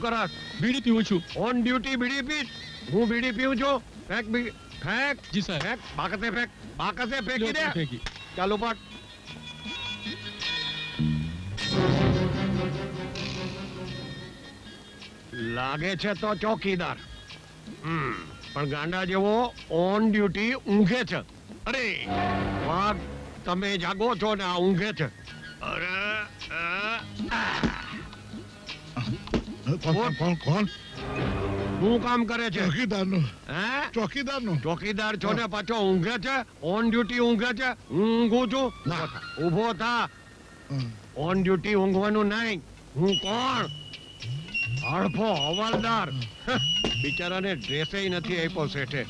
કરસ બીડી પીવું છું. ઓન ડ્યુટી બીડી પીશ. હું બીડી પીવું છું. ફેંક બીડી ફેંક. જી સર ફેંક. બાકતે ફેંક. બાકતે ફેંકી દે. ફેંકી ચાલુ પાટ લાગે છે તો ચોકીદાર. પણ ગાંડા જેવો ઓન ડ્યુટી ઊંઘે છે. અરે વાઘ તમે જાગો છો ને આ ઊંઘે છે. અરે કોણ કોણ કોણ? શું કામ કરે છે? ચોકીદારનો. હે? ચોકીદારનો. ચોકીદાર છો ને પાછો ઊંઘે છે? ઓન ડ્યુટી ઊંઘે છે? હું ઊંઘું છું. ઊભો થા. ઓન ડ્યુટી ઊંઘવાનું નહીં. હું કોણ? હળફો હવાલદાર. બિચારાને ડ્રેસે નથી આપ્યો શેઠે.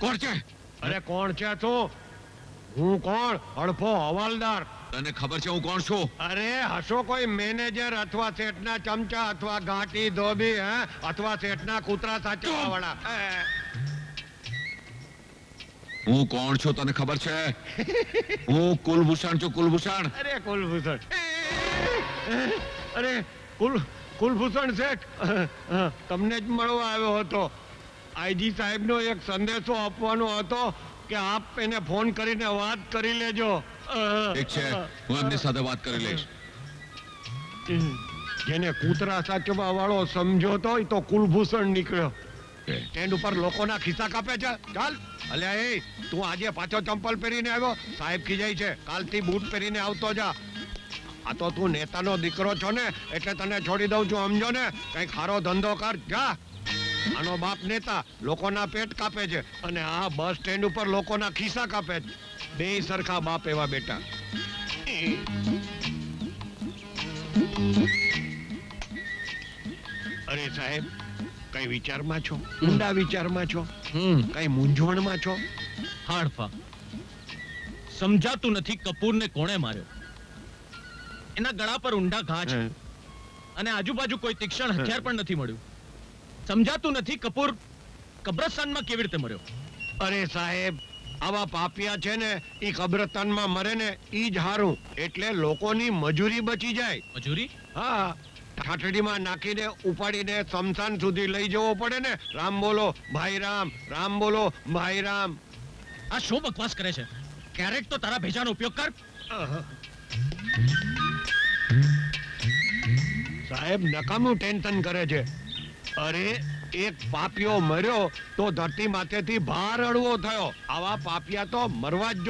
કોણ છે? અરે કોણ છે તું? હું કોણ? હળફો હવાલદાર. તને ખબર છે હું કોણ છું? અરે હશો કોઈ મેનેજર અથવા શેઠના ચમચા અથવા ગાંટી ધોબી હે? અથવા શેઠના કૂતરા સાચવવા વાળા. હું. કોણ છું તને ખબર છે? હું કુલભૂષણ છું કુલભૂષણ. અરે કુલભૂષણ. અરે કુલ કુલભૂષણ શેઠ તમને જ મળવા આવ્યો હતો. આઈજી સાહેબનો એક સંદેશો આપવાનો હતો. કે આપ એને ફોન કરીને વાત કરી લેજો. ઠીક છે. હું એમની સાથે વાત કરી લઈશ. જેને કૂતરા સાચવા વાળો સમજો તો તો કુલભૂષણ નીકળ્યો. સ્ટેન્ડ ઉપર લોકોના ખિસ્સા કાપે છે. ચાલ. અલ્યા એ તું આજે પાછો ચંપલ પહેરીને આવ્યો. સાહેબ ખીજાય છે. કાલથી બૂટ પહેરીને આવતો જા. આ તો તું નેતાનો દીકરો છો ને એટલે તને છોડી દઉં છું. સમજો ને? કઈ સારો ધંધો કર. જા. આનો બાપ નેતા લોકોના પેટ કાપે છે અને આ બસ સ્ટેન્ડ ઉપર લોકોના ખિસ્સા કાપે છે. બે સરખા બાપ એવા બેટા. અરે સાહેબ કઈ વિચારમાં છો? ઊંડા વિચારમાં છો? હમ. કઈ મૂંઝવણમાં છો? હાડફા. સમજાતું નથી કપૂરને કોણે માર્યો? એના ગળા પર ઊંડા ઘા છે. અને આજુબાજુ કોઈ તીક્ષ્ણ હથિયાર પણ નથી મળ્યું. સમજાતું નથી. કપૂર કબ્રસ્તાનમાં કેવી રીતે મર્યો? અરે સાહેબ આવા પાપિયા છે ને એ કબ્રસ્તાનમાં મરે ને ઈ જ હારું. એટલે લોકોની મજૂરી બચી જાય. મજૂરી? હા. ઠાઠડીમાં નાખીને ઉપાડીને સમસાન સુધી લઈ જવો પડે ને. રામ બોલો ભાઈ રામ રામ બોલો ભાઈ રામ. આ શું બકવાસ કરે છે? ક્યારેક તો તારા ભેજાનો ઉપયોગ કર. સાહેબ નકામું ટેન્શન કરે છે. અરે, એક પાપિયો મર્યો તો ધરતી માથેથી ભાર અડવો થયો. આવા પાપિયા તો મરવા જ